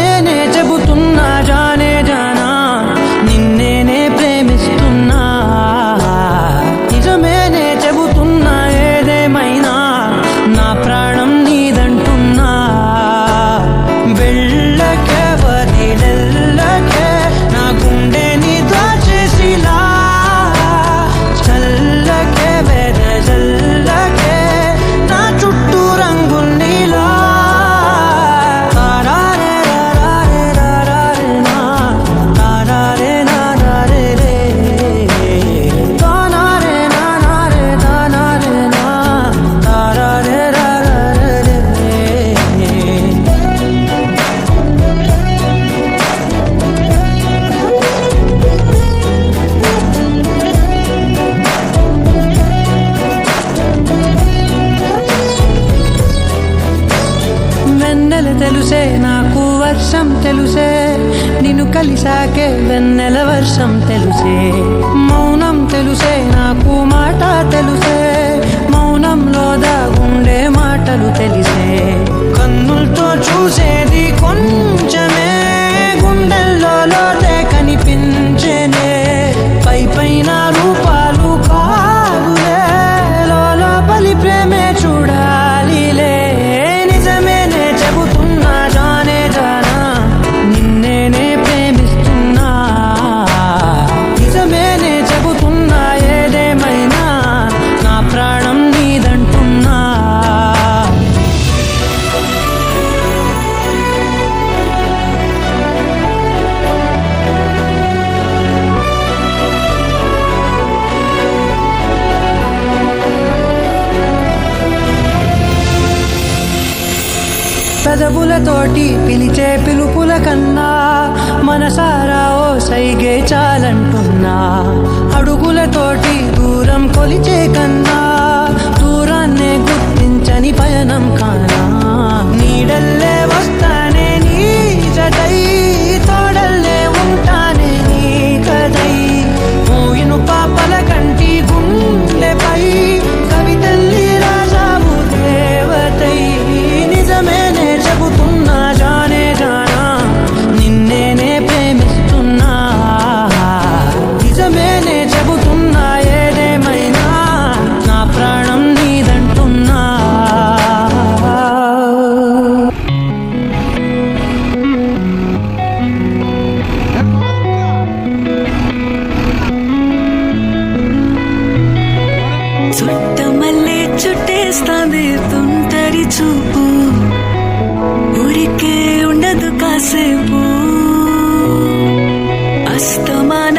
minute. కలిశాకే వెన్నెల వర్షం తెలుసే. మౌనం తెలుసే నాకు మాట తెలుసే. మౌనంలో దాగుండే మాటలు తెలిసే. కన్నులతో చూసేది పెదవులతోటి పిలిచే పిలుపుల కన్నా మనసారా ఓ సైగే చాలంటున్నా. అడుగులతోటి దూరం కొలిచే కన్నా దూరాన్నే గుర్తించని పయనం కానా. నీడల్ మళ్ళీ చుట్టేస్తాంది తుంటరి చూపు. ఊరికే ఉండదు కాసేపు. అస్తమా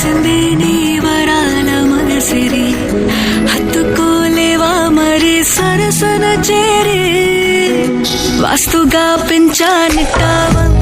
చేసింది నీ వరాల మనసిరి. హత్తుకోలేవా మరి సరసన చేరి. వాస్తుగా పెంచానిట్టావా